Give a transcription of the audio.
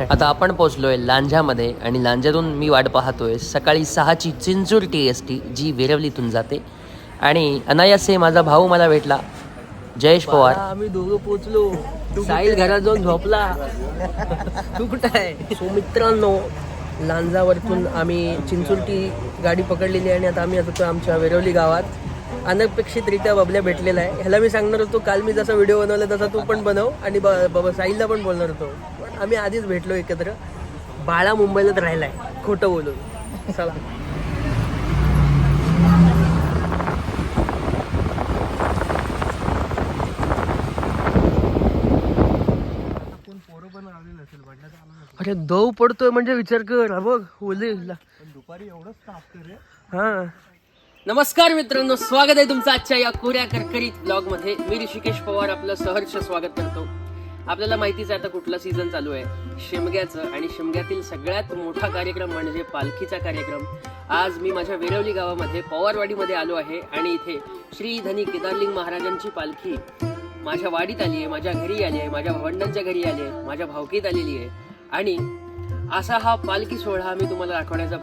आता आपण पोहोचलोय लांजामध्ये आणि लांजातून मी वाट पाहतोय सकाळी सहाची चिंचूर टी एस टी जी वेरवलीतून जाते. आणि अनायासे माझा भाऊ मला भेटला. जयेश पवार. आम्ही दोघं पोचलो साहिल घरात जाऊन झोपला. तू कुठं आहे? सो मित्रांनो लांजावरतून आम्ही चिंचुलटी गाडी पकडलेली आहे आणि आता आम्ही येतो आमच्या वेरवली गावात. अनपेक्षितरित्या बबल्या भेटलेला आहे. ह्याला मी सांगणार होतो काल मी जसा व्हिडिओ बनवला तसा तू पण बनव आणि बाबा साहिलला पण बोलणार होतो. पण आम्ही आधीच भेटलो एकत्र. बाळा मुंबईलाच राहिलाय खोटं बोलून. चला. अरे दव पडतोय म्हणजे विचार कर. बघ ओले दुपारी एवढंच ताप हा. नमस्कार मित्रांनो स्वागत आहे तुमचं आजच्या या कोऱ्या करकरीत ब्लॉगमध्ये मी ऋषिकेश पवार आपलं सहर्ष स्वागत करतो. आपल्याला माहितीच आहे आता कुठला सीझन चालू आहे. शिमग्याचं आणि शिमग्यातील सगळ्यात मोठा कार्यक्रम म्हणजे पालखीचा कार्यक्रम. आज मी माझ्या वेरवली गावामध्ये पवारवाडीमध्ये आलो आहे आणि इथे श्री धनी केदारलिंग महाराजांची पालखी माझ्या वाडीत आली आहे माझ्या घरी आली आहे माझ्या भावंडांच्या घरी आली आहे माझ्या भावकीत आलेली आहे. आणि असा हा पालखी सोहळा मी तुम्हाला दाखवण्याचा